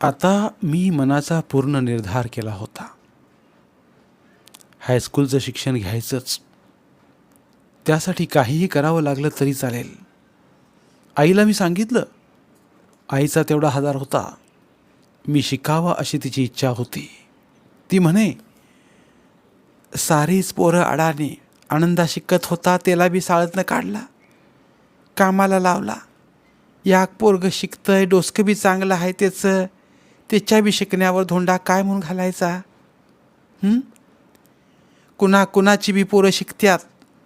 आता मी मनाचा पूर्ण निर्धार केला होता. हायस्कूलचं शिक्षण घ्यायचंच. त्यासाठी काहीही करावं लागलं तरी चालेल. आईला मी सांगितलं आईचा तेवढा हजार होता. मी शिकावा अशी तिची इच्छा होती. ती म्हणे सारीच पोरं अडाने आनंदा शिकत होता त्याला बी साळतनं काढला. कामाला लावला. याक पोरग शिकतंय डोसकं बी चांगलं आहे त्याचं. त्याच्या बी शिकण्यावर धोंडा काय म्हणून घालायचा? कुणा कुणाची बी पोरं शिकत्यात?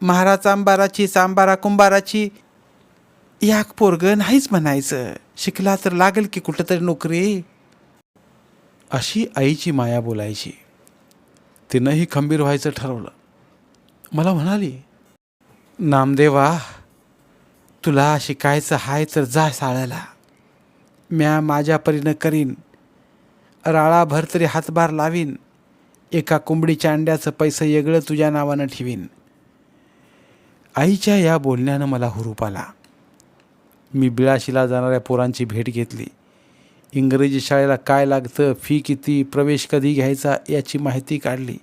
महाराज आंबाराची सांबारा कुंभाराची याक पोरग नाहीच म्हणायचं. शिकला तर लागेल की कुठंतरी नोकरी. अशी आईची माया बोलायची. तिनंही खंबीर व्हायचं ठरवलं. मला म्हणाली नामदेवा तुला शिकायचं हाय तर जा शाळेला. म्या माझ्या परीनं करीन. राळाभर तरी हातभार लावीन. एका कोंबडीच्या अंड्याचं पैसे वेगळं तुझ्या नावानं ठेवीन. आईच्या या बोलण्यानं मला हुरूप आला. मी बिळाशीला जाणाऱ्या पोरांची भेट घेतली. इंग्रजी शाळेला काय लागतं फी किती प्रवेश कधी घ्यायचा याची माहिती काढली.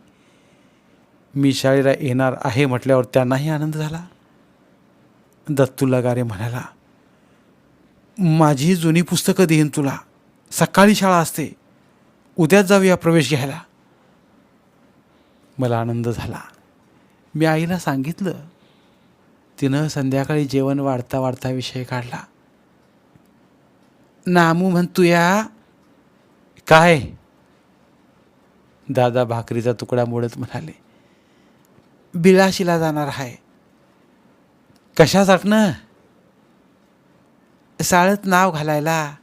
मी शाळेला येणार आहे म्हटल्यावर त्यांनाही आनंद झाला. दत्तू लगारे म्हणाला माझी जुनी पुस्तकं देईन तुला. सकाळी शाळा असते. उद्याच जाऊया प्रवेश घ्यायला. मला आनंद झाला. मी आईला सांगितलं. तिनं संध्याकाळी जेवण वाढता वाढता विषय काढला. नामू म्हणतोया काय? दादा भाकरीचा तुकडा मोडत म्हणाले बिलाशीला जाणार आहे. कशासाठनं साळत नाव घालायला.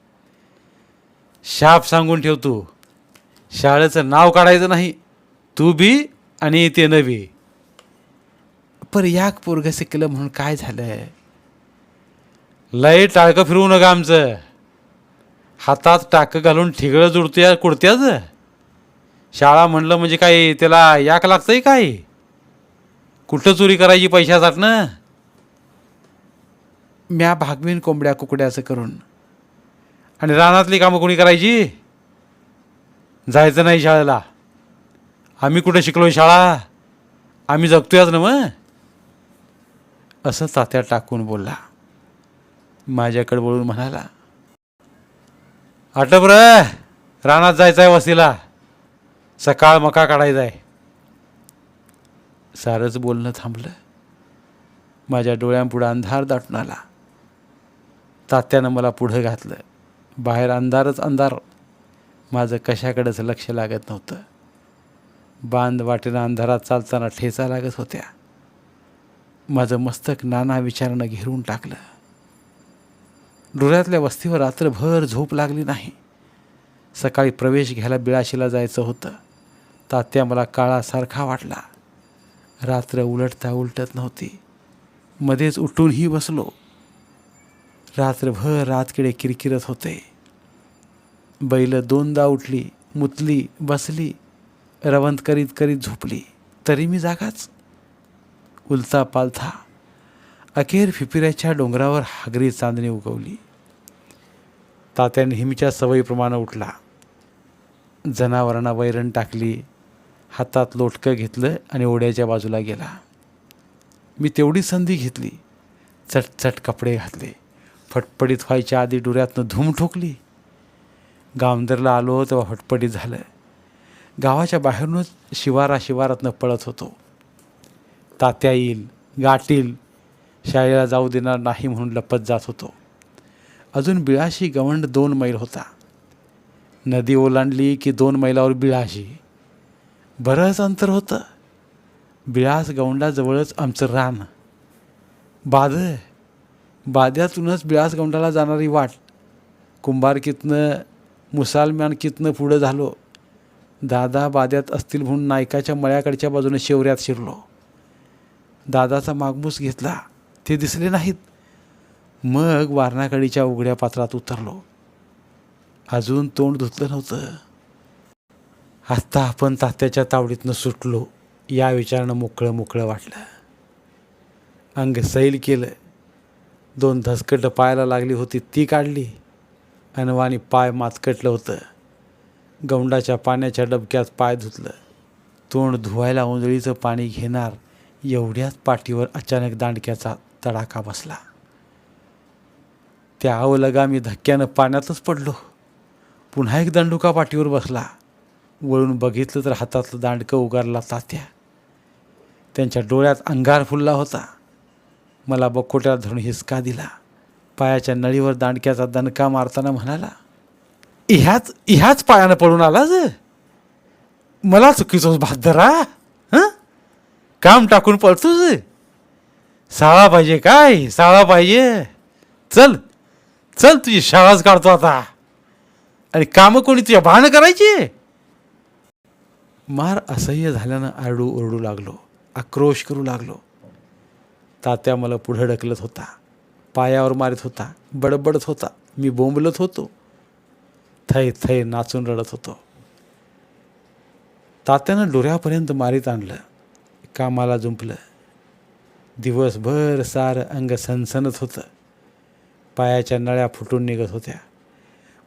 शाप सांगून ठेवतो शाळेचं नाव काढायचं नाही. तू बी आणि ते नवी पर याक पोरग शिकलं म्हणून काय झालं लय टाळकं फिरवू नका आमचं. हातात टाकं घालून ठिगळं जुडत्या कुडत्याच. शाळा म्हणलं म्हणजे काय त्याला याक लागतंय काय? कुठं चोरी करायची पैशासाठनं? म्या भागवीन कोंबड्या कुकड्याचं करून. आणि रानातली कामं कोणी करायची? जायचं नाही शाळेला. आम्ही कुठं शिकलो शाळा? आम्ही जगतोयच ना मग. असं तात्या टाकून बोलला. माझ्याकडे बोलून म्हणाला आटप र रानात जायचं आहे वस्तीला. सकाळ मका काढायचा आहे सारंच बोलणं थांबलं. माझ्या डोळ्यांपुढं अंधार दाटून आला. तात्यानं मला पुढं घातलं. बाहेर अंधारच अंधार. माझं कशाकडेच लक्ष लागत नव्हतं. बांध वाटेनं अंधारात चालताना ठेचा लागत होत्या. माझं मस्तक नाना विचारानं घेरून टाकलं. डोळ्यातल्या वस्तीवर रात्रभर झोप लागली नाही. सकाळी प्रवेश घ्यायला बिळाशीला जायचं होतं. तात्या मला काळासारखा वाटला. रात्र उलटता उलटत नव्हती. मध्येच उठूनही बसलो. रात्रभर रातकिडे किरकिरत होते. बैल दोनदा उठली मुतली बसली रवंत करीत करीत झोपली. तरी मी जागाच. उलता पालथा. अखेर फिपिऱ्याच्या डोंगरावर हागरी चांदणी उगवली. तात्या नेहमीच्या सवयीप्रमाणे उठला. जनावरांना वैरण टाकली. हातात लोटकं घेतलं आणि ओढ्याच्या बाजूला गेला. मी तेवढी संधी घेतली. चटचट कपडे घातले. फटफटीत व्हायच्या आधी डोऱ्यातनं धूम ठोकली. गावंदरला आलो तेव्हा हटपटीत झालं गावाच्या बाहेरूनच शिवारा शिवारातनं पळत होतो. तात्या येईल गाठील शाळेला जाऊ देणार नाही म्हणून लपत जात होतो. अजून बिळाशी गवंड दोन मैल होता. नदी ओलांडली की दोन मैलावर बिळाशी. बरंच अंतर होतं. बिळास गवंडाजवळच आमचं रान. बाद बाद्यातूनच बिळास गवंडाला जाणारी वाट. कुंभारकीतनं मुसलमान कितनं पुढं झालो? दादा बाद्यात असतील म्हणून नायकाच्या मळ्याकडच्या बाजूने शेवऱ्यात शिरलो. दादाचा मागमूस घेतला. ते दिसले नाहीत. मग वारणाकडीच्या उघड्या पात्रात उतरलो. अजून तोंड धुतलं नव्हतं. आत्ता आपण तात्याच्या तावडीतनं सुटलो. या विचारानं मोकळं मोकळं वाटलं. अंग सैल केलं. दोन धसकटं पायाला लागली होती. ती काढली. अनवानी पाय मातकटलं होतं. गौंडाच्या पाण्याच्या डबक्यात पाय धुतलं. तोंड धुवायला ओंजळीचं पाणी घेणार एवढ्याच पाठीवर अचानक दांडक्याचा तडाखा बसला. त्या अवलगा मी धक्क्यानं पाण्यातच पडलो. पुन्हा एक दंडुका पाठीवर बसला. वळून बघितलं तर हातातलं दांडकं उगारला तात्या. त्यांच्या डोळ्यात अंगार फुलला होता. मला बकोट्याला धरून हिसका दिला. पायाच्या नळीवर दांडक्याचा दणका मारताना म्हणाला ह्याच ह्याच पायानं पडून आलाच मला चुकीचोच भादरा हं? काम टाकून पळतोच साळा पाहिजे काय? साळा पाहिजे. चल चल तुझी शाळाच काढतो आता. आणि कामं कोणी तुझ्या भानं करायची? मार असह्य झाल्यानं आरडू ओरडू लागलो आक्रोश करू लागलो. तात्या मला पुढं ढकलत होता. पायावर मारत होता बडबडत होता. मी बोंबलत होतो. थै थै नाचून रडत होतो. तात्यानं डोऱ्यापर्यंत मारीत आणलं. कामाला जुंपलं. दिवसभर सारं अंग सनसनत होतं. पायाच्या नळ्या फुटून निघत होत्या.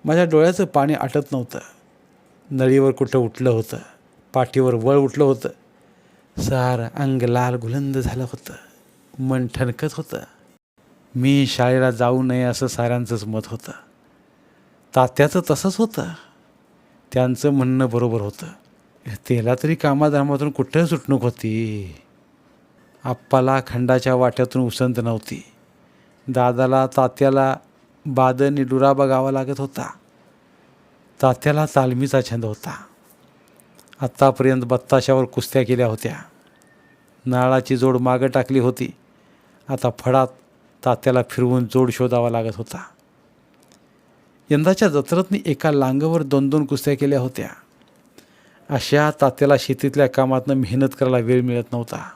माझ्या डोळ्याचं पाणी आटत नव्हतं. नळीवर कुठं उठलं होतं. पाठीवर वळ उठलं होतं. सारं अंग लाल गुलंद झालं होतं. मन ठणकत होतं. मी शाळेला जाऊ नये असं साऱ्यांचंच मत होतं. तात्याचं तसंच होतं. त्यांचं म्हणणं बरोबर होतं. त्याला तरी कामाधामातून कुठं सुटणूक होती. आप्पाला खंडाच्या वाट्यातून उसंत नव्हती. दादाला तात्याला बादनी डुरा बघावा लागत होता. तात्याला तालमीचा छंद होता. आत्तापर्यंत बत्ताशावर कुस्त्या केल्या होत्या. नाळाची जोड मागं टाकली होती. आता फडात तात्याला फिरवून जोड शोधावा लागत होता. यंदाच्या जत्रतनी एका लांगवर दोन दोन कुस्त्या केल्या होत्या. अशा तात्याला शेतीतल्या कामातनं मेहनत करायला वेळ मिळत नव्हता.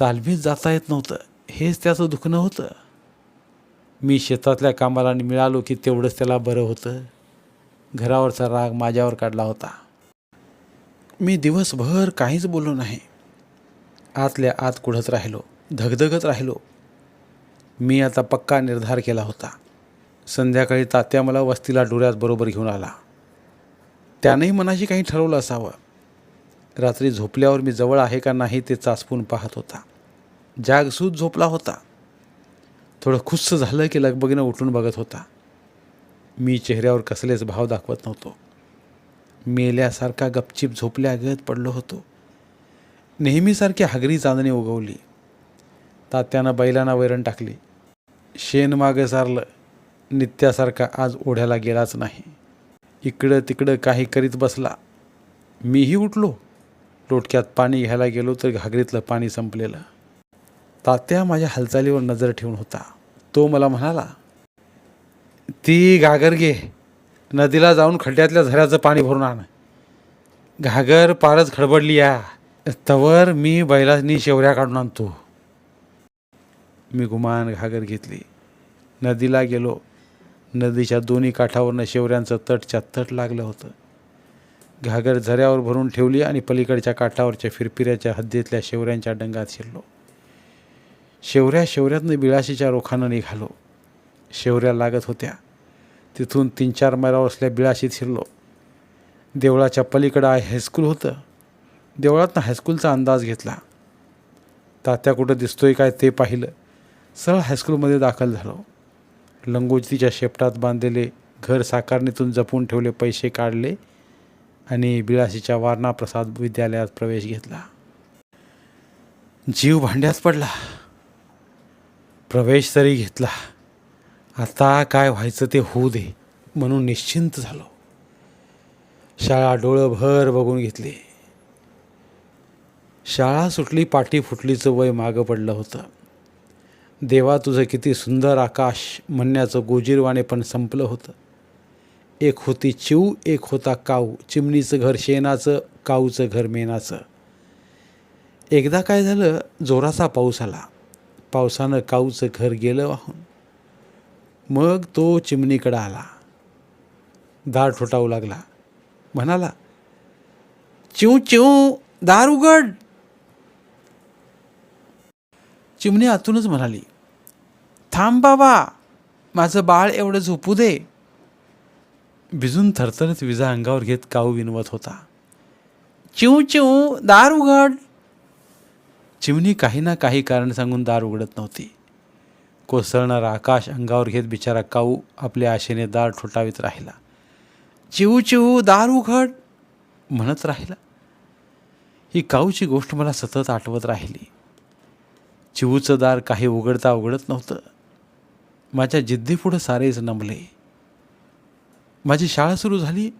तालमीत जाता येत नव्हतं. हेच त्याचं दुखणं होतं. मी शेतातल्या कामाला मिळालो की तेवढंच त्याला बरं होतं. घरावरचा राग माझ्यावर काढला होता. मी दिवसभर काहीच बोललो नाही. आतल्या आत कुढत राहिलो धगधगत राहिलो. मी आता पक्का निर्धार केला होता. संध्याकाळी तात्या मला वस्तीला डोळ्यात बरोबर घेऊन आला. त्यानंही मनाशी काही ठरवलं असावं. रात्री झोपल्यावर मी जवळ आहे का नाही ते चाचपून पाहत होता. जागसूत झोपला होता. थोडं खुस्स झालं की लगबगीनं उठून बघत होता. मी चेहऱ्यावर कसलेच भाव दाखवत नव्हतो. मेल्यासारखा गपचिप झोपल्यागत पडलो होतो. नेहमीसारखी हागरी चांदणी उगवली. तात्यानं बैलांना वैरण टाकली. शेण मागं सारलं नित्यासारखा आज ओढ्याला गेलाच नाही. इकडं तिकडं काही करीत बसला. मीही उठलो. लोटक्यात पाणी घ्यायला गेलो तर घागरीतलं पाणी संपलेलं. तात्या माझ्या हालचालीवर नजर ठेवून होता. तो मला म्हणाला ती घागर घे. नदीला जाऊन खड्ड्यातल्या झऱ्याचं पाणी भरून आण. घागर पारच खडबडली या. तवर मी बैलांनी शेवऱ्या काढून आणतो. मी गुमान घागर घेतली. नदीला गेलो. नदीच्या दोन्ही काठावरनं शेवऱ्यांचं तटच्या तट लागलं होतं. घागर झऱ्यावर भरून ठेवली आणि पलीकडच्या काठावरच्या फिरफिऱ्याच्या हद्दीतल्या शेवऱ्यांच्या डंगात शिरलो. शेवऱ्या शेवऱ्यातनं बिळाशीच्या रोखानं निघालो. शेवऱ्या लागत होत्या. तिथून तीन चार मैलावर असल्या बिळाशीत शिरलो. देवळाच्या पलीकडं हायस्कूल होतं. देवळातनं हायस्कूलचा अंदाज घेतला. तात्या कुठं दिसतोय काय ते पाहिलं. सरळ हायस्कूलमध्ये दाखल झालो. लंगोटीच्या शेपटात बांधलेले घर साकारणीतून जपून ठेवले पैसे काढले आणि बिळाशीच्या वारणा प्रसाद विद्यालयात प्रवेश घेतला. जीव भांड्यास पडला. प्रवेश तरी घेतला. आता काय व्हायचं ते होऊ दे म्हणून निश्चिंत झालो. शाळा डोळं भर बघून घेतली. शाळा सुटली पाठी फुटलीचं वय मागं पडलं होतं. देवा तुझं किती सुंदर आकाश म्हणण्याचं गोजीरवाने पण संपलं होतं. एक होती चिऊ एक होता काऊ चिमणीचं घर शेणाचं काऊचं घर मेनाचं एकदा काय झालं जोराचा पाऊस आला. पावसानं काऊचं घर गेलं वाहून. मग तो चिमणीकडं आला. दार ठोठावू लागला. म्हणाला चिऊ चिऊ दार उघड. चिमणी आतूनच म्हणाली थांब बाबा माझं बाळ एवढं झोपू दे. भिजून थरथरत विजा अंगावर घेत काऊ विनवत होता. चिऊ चिऊ दार उघड. चिमणी काही ना काही कारण सांगून दार उघडत नव्हती. कोसळणारा आकाश अंगावर घेत बिचारा काऊ आपल्या आशेने दार ठोठावीत राहिला. चिऊ चिऊ दार उघड. म्हणत राहिला. ही काऊची गोष्ट मला सतत आठवत राहिली. चिवूचं दार काही उघडता उघडत नव्हतं. माझ्या जिद्दीपुढं सारेच नमले. माझी शाळा सुरू झाली.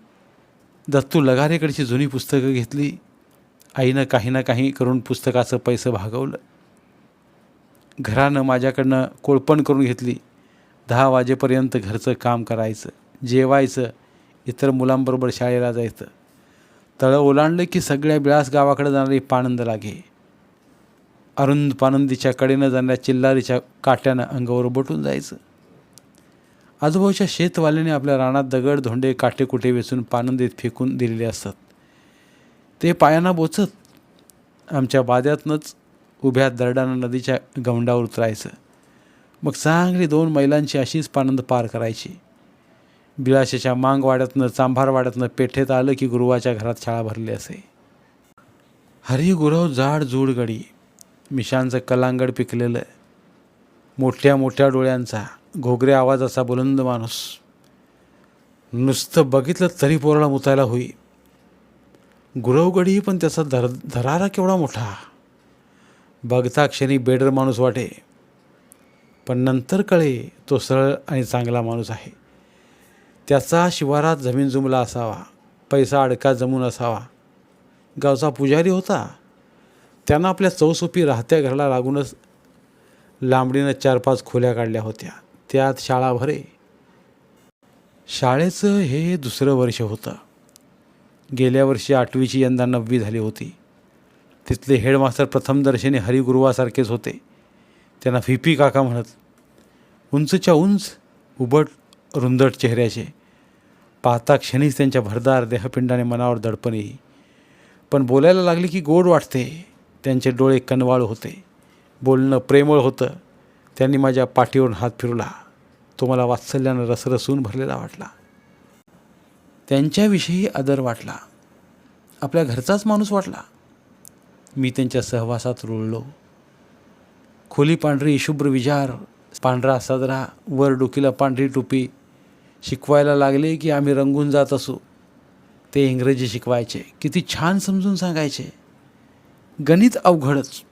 दत्तू लगारेकडची जुनी पुस्तकं घेतली. आईनं काही ना काही करून पुस्तकाचं पैसं भागवलं. घरानं माझ्याकडनं कोळपण करून घेतली. दहा वाजेपर्यंत घरचं काम करायचं जेवायचं इतर मुलांबरोबर शाळेला जायचं. तळं ओलांडलं की सगळ्या बिळास गावाकडे जाणारी पाणंद लागे. अरुंद पानंदीच्या कडेनं जाणाऱ्या चिल्लारीच्या काट्यानं अंगावर बटून जायचं. आजूबाजूच्या शेतवाल्याने आपल्या रानात दगड धोंडे काटेकुटे वेचून पानंदीत फेकून दिलेले असतात. ते पायांना बोचत आमच्या बाद्यातनंच उभ्या दरडानं नदीच्या गवंडावर उतरायचं. मग चांगली दोन मैलांची अशीच पानंद पार करायची. बिळाशाच्या मांग चांभारवाड्यातनं चांभार पेठेत आलं की गुरुवाच्या घरात शाळा भरली असे. हरी गुरव जाड जूड गडी मिशांचं कलांगड पिकलेलं मोठ्या मोठ्या डोळ्यांचा घोगऱ्या आवाजाचा बुलंद माणूस. नुसतं बघितलं तरी पोराला मुतायला होई. गुरवगडी पण त्याचा धर धरारा केवढा मोठा. बघता क्षणी बेडर माणूस वाटे. पण नंतर कळे तो सरळ आणि चांगला माणूस आहे. त्याचा शिवारात जमीन जुमला असावा. पैसा अडका जमून असावा. गावचा पुजारी होता. त्यांना आपल्या चौसोपी राहत्या घराला लागूनच लांबडीनं चार पाच खोल्या काढल्या होत्या. त्यात शाळा भरे. शाळेचं हे दुसरं वर्ष होतं. गेल्या वर्षी आठवीची यंदा नववी झाली होती. तिथले हेडमास्तर प्रथमदर्शनी हरिगुरुवासारखेच होते. त्यांना फिपी काका म्हणत उंचच्या उंच उबट रुंदट चेहऱ्याचे. पाहता क्षणीच त्यांच्या भरदार देहपिंडाने मनावर दडपण येई. पण बोलायला लागले की गोड वाटते. त्यांचे डोळे कनवाळ होते. बोलणं प्रेमळ होतं. त्यांनी माझ्या पाठीवरून हात फिरवला. तो मला वात्सल्यानं रसरसून भरलेला वाटला. त्यांच्याविषयी आदर वाटला. आपल्या घरचाच माणूस वाटला. मी त्यांच्या सहवासात रुळलो. खोली पांढरी शुभ्र विजार पांढरा सदरा वर डोकीला पांढरी टोपी. शिकवायला लागले की आम्ही रंगून जात असू. ते इंग्रजी शिकवायचे. किती छान समजून सांगायचे. गणित अवघडच.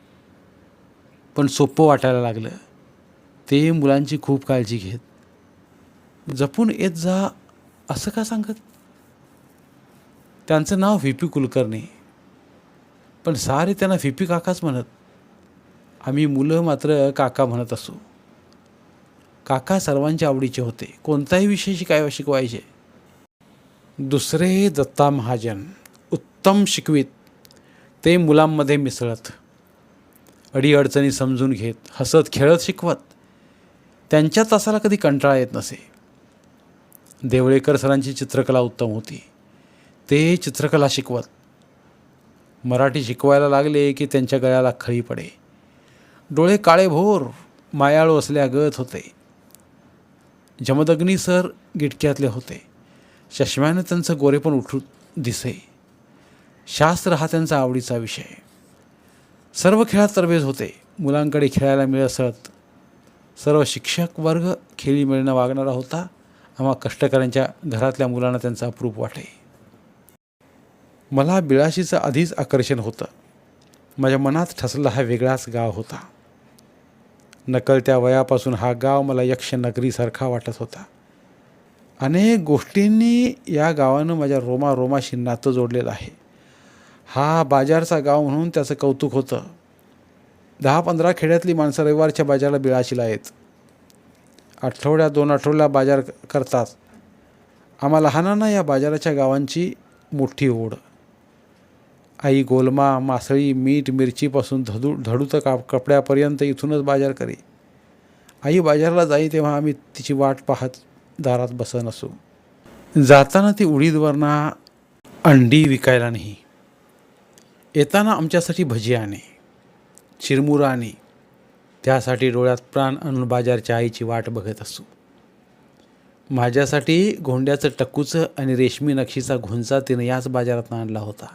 पण सोपं वाटायला लागलं. ते मुलांची खूप काळजी घेत. जपून येत जा असं का सांगत? त्यांचं नाव व्ही पी कुलकर्णी. पण सारे त्यांना व्ही पी काकाच म्हणत. आम्ही मुलं मात्र काका म्हणत असू. काका सर्वांच्या आवडीचे होते. कोणताही विषय शिकाय शिकवायचे. दुसरे दत्ता महाजन उत्तम शिकवीत. ते मुलांमध्ये मिसळत अडीअडचणी समजून घेत हसत खेळत शिकवत त्यांच्या तासाला कधी कंटाळा येत नसे. देवळेकर सरांची चित्रकला उत्तम होती. ते चित्रकला शिकवत. मराठी शिकवायला लागले की त्यांच्या गळ्याला खळी पडे. डोळे काळेभोर मायाळू असल्यागत होते. जमदग्नी सर गिटक्यातले होते. चष्म्यानं त्यांचं गोरेपण उठून दिसे. शास्त्र हा त्यांचा आवडीचा विषय सर्व खेळात तरबेज होते. मुलांकडे खेळायला मिळत सर्व शिक्षक वर्ग खेळी मिळणं वागणारा होता. आम्हा कष्टकऱ्यांच्या घरातल्या मुलांना त्यांचा अप्रूप वाटे. मला बिळाशीचं आधीच आकर्षण होतं. माझ्या मनात ठसला हा वेगळाच गाव होता. नकलत्या वयापासून हा गाव मला यक्ष नगरीसारखा वाटत होता. अनेक गोष्टींनी या गावानं माझ्या रोमा रोमाशी नातं जोडलेलं आहे. हा बाजारचा गाव म्हणून त्याचं कौतुक होतं. दहा पंधरा खेड्यातली माणसं रविवारच्या बाजाराला बिळाशीला आहेत. आठवड्यात दोन आठवड्याला बाजार करतात. आम्हा लहानांना या बाजाराच्या गावांची मोठी ओढ. आई गोलमा मासळी मीठ मिरचीपासून धडू धडूत का कपड्यापर्यंत इथूनच बाजार करी. आई बाजाराला जाई तेव्हा आम्ही तिची वाट पाहत दारात बसत असू. जाताना ती उडीदवरना अंडी विकायला नाही. येताना आमच्यासाठी भजी आणे चिरमुरा आणे त्यासाठी डोळ्यात प्राण आणून बाजारच्या आईची वाट बघत असू. माझ्यासाठी गोंड्याचं टक्कूचं आणि रेशमी नक्षीचा घुंचा तिनं याच बाजारात आणला होता.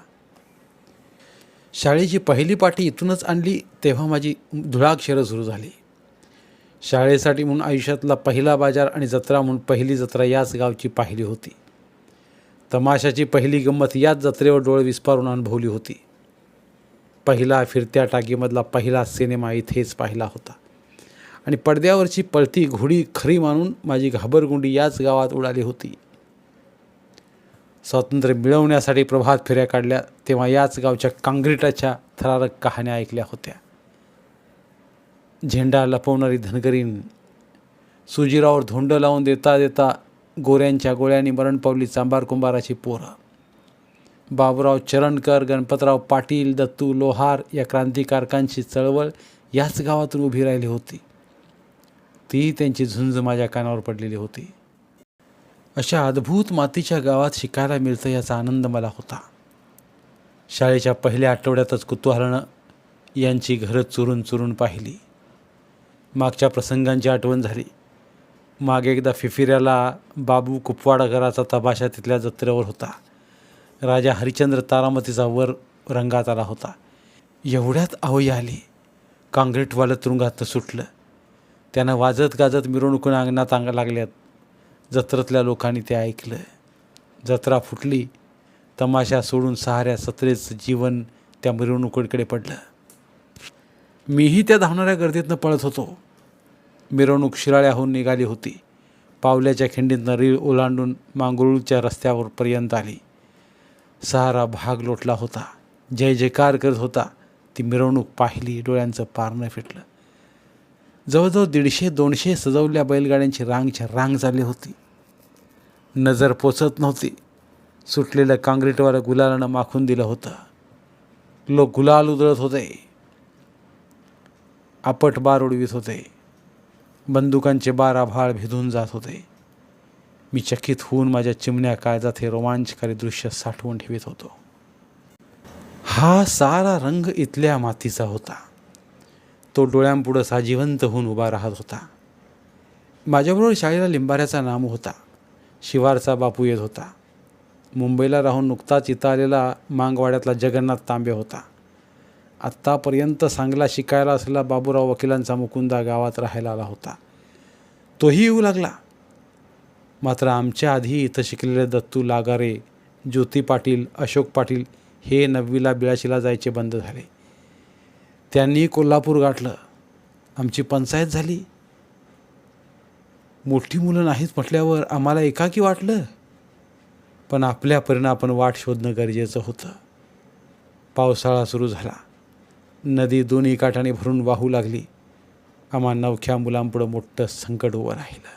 शाळेची पहिली पाठी इथूनच आणली तेव्हा माझी धुळाक्षरं सुरू झाली. शाळेसाठी म्हणून आयुष्यातला पहिला बाजार आणि जत्रा म्हणून पहिली जत्रा याच गावची पाहिली होती. तमाशाची पहिली गंमत याच जत्रेवर डोळे विस्पारून अनुभवली होती. पहिला फिरत्या टाकीमधला पहिला सिनेमा इथेच पाहिला होता. आणि पडद्यावरची पळती घोडी खरी मानून माझी घाबरगुंडी याच गावात उडाली होती. स्वातंत्र्य मिळवण्यासाठी प्रभात फेऱ्या काढल्या तेव्हा याच गावच्या काँग्रेटाच्या थरारक कहाण्या ऐकल्या होत्या. झेंडा लपवणारी धनगरीन सुजीरावर धोंड लावून देता देता गोऱ्यांच्या गोळ्यांनी मरण पावली चांबार कुंभाराची पोरं. बाबुराव चरणकर गणपतराव पाटील दत्तू लोहार या क्रांतिकारकांची चळवळ याच गावातून उभी राहिली होती. ती त्यांची झुंज माझ्या कानावर पडलेली होती. अशा अद्भुत मातीच्या गावात शिकायला मिळतं याचा आनंद मला होता. शाळेच्या पहिल्या आठवड्यातच कुतूहलानं यांची घरं चुरून चुरून पाहिली. मागच्या प्रसंगांची आठवण झाली. मागे एकदा फिफिऱ्याला बाबू कुपवाडकराचा तमाशा तिथल्या जत्रेवर होता. राजा हरिचंद्र तारामतीचा वर रंगात आला होता. एवढ्यात आवई आली. काँग्रेटवालं तुरुंगात सुटलं. त्यानं वाजत गाजत मिरवणुकीनं अंगणात अंग लागल्यात. जत्रेतल्या लोकांनी ते ऐकलं. जत्रा फुटली. तमाशा सोडून सहाऱ्या सत्रेचं जीवन त्या मिरवणुकीकडे पडलं. मीही त्या धावणाऱ्या गर्दीतनं पळत होतो. मिरवणूक शिराळ्याहून निघाली होती. पावल्याच्या खिंडीतनं रीळ ओलांडून मांगरुळच्या रस्त्यावर पर्यंत आली. सारा भाग लोटला होता. जय जयकार करत होता. ती मिरवणूक पाहिली डोळ्यांचं पारणं फिटलं. जवळजवळ दीडशे दोनशे सजवल्या बैलगाड्यांची रांगच्या रांग झाली होती. नजर पोचत नव्हती. सुटलेलं काँक्रीटवालं गुलालानं माखून दिलं होतं. लोक गुलाल उधळत होते. आपट बार उडवीत होते. बंदुकांचे बार आभाळ भेदून जात होते. मी चकित होऊन माझ्या चिमण्या काळजात हे रोमांचकारी दृश्य साठवून ठेवीत होतो. हा सारा रंग इथल्या मातीचा होता. तो डोळ्यांपुढं साजिवंत होऊन उभा राहत होता. माझ्याबरोबर शाळेला लिंबाऱ्याचा नाम होता. शिवारचा बापू येत होता. मुंबईला राहून नुकताच इथं आलेला मांगवाड्यातला जगन्नाथ तांबे होता. आत्तापर्यंत सांगला शिकायला असलेला बाबूराव वकिलांचा मुकुंदा गावात राहायला आला होता. तोही येऊ लागला. मात्र आमच्या आधी इथं शिकलेले दत्तू लागारे ज्योती पाटील अशोक पाटील हे नववीला बिळाशीला जायचे बंद झाले. त्यांनी कोल्हापूर गाठलं. आमची पंचायत झाली. मोठी मुलं नाहीत म्हटल्यावर आम्हाला एकाकी वाटलं. पण आपल्या परीनं आपण वाट शोधणं गरजेचं होतं. पावसाळा सुरू झाला. नदी दोन्ही काठाने भरून वाहू लागली. आम्हा नवख्या मुलांपुढं मोठं संकट उभं राहिलं.